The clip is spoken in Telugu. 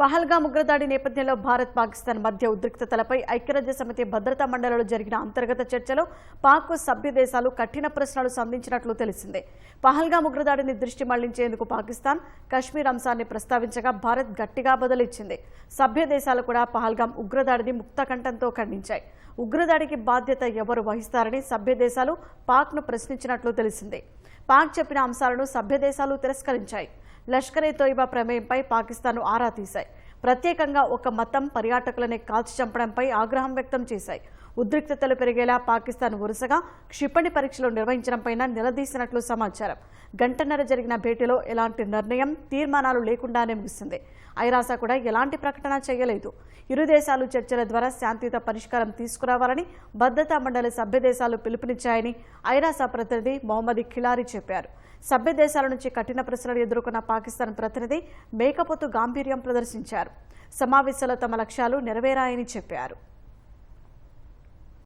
పహల్గామ్ ఉగ్రదాడి నేపథ్యంలో భారత్ పాకిస్తాన్ మధ్య ఉద్రిక్తతలపై ఐక్యరాజ్య సమితి భద్రతా మండలిలో జరిగిన అంతర్గత చర్చలో పాక్ సభ్య దేశాలు కఠిన ప్రశ్నలు సంధించినట్లు తెలిసిందే. పహల్గా ఉగ్రదాడిని దృష్టి మళ్ళించేందుకు పాకిస్తాన్ కశ్మీర్ అంశాన్ని ప్రస్తావించగా భారత్ గట్టిగా బదులిచ్చింది. సభ్య దేశాలు కూడా పహల్గాం ఉగ్రదాడిని ముక్తకంఠంతో ఖండించాయి. ఉగ్రదాడికి బాధ్యత ఎవరు వహిస్తారని సభ్య దేశాలు పాక్ను ప్రశ్నించినట్లు తెలిసిందే. పాక్ చెప్పిన అంశాలను సభ్య దేశాలు తిరస్కరించాయి. లష్కరే తోయిబా ప్రమేయంపై పాకిస్తాన్ ఆరా తీశాయి. ప్రత్యేకంగా ఒక మతం పర్యాటకులనే కాల్చి చంపడంపై ఆగ్రహం వ్యక్తం చేశాయి. ఉద్రిక్తతలు పెరిగేలా పాకిస్తాన్ వరుసగా క్షిపణి పరీక్షలు నిర్వహించడంపై నిలదీసినట్లు సమాచారం. గంటన్నర జరిగిన భేటీలో ఎలాంటి నిర్ణయం తీర్మానాలు లేకుండానే ముగిసింది. ఐరాస కూడా ఎలాంటి ప్రకటన చేయలేదు. ఇరు దేశాలు చర్చల ద్వారా శాంతియుత పరిష్కారం తీసుకురావాలని భద్రతా మండలి సభ్య దేశాలు పిలుపునిచ్చాయని ఐరాస ప్రతినిధి మొహమ్మద్ ఖిలారీ చెప్పారు. సభ్య దేశాల నుంచి కఠిన ప్రశ్నలు ఎదుర్కొన్న పాకిస్తాన్ ప్రతినిధి మేకపోతు గాంభీర్యం ప్రదర్శించారు. సమావేశంలో తమ లక్ష్యాలు నెరవేరాయని చెప్పారు.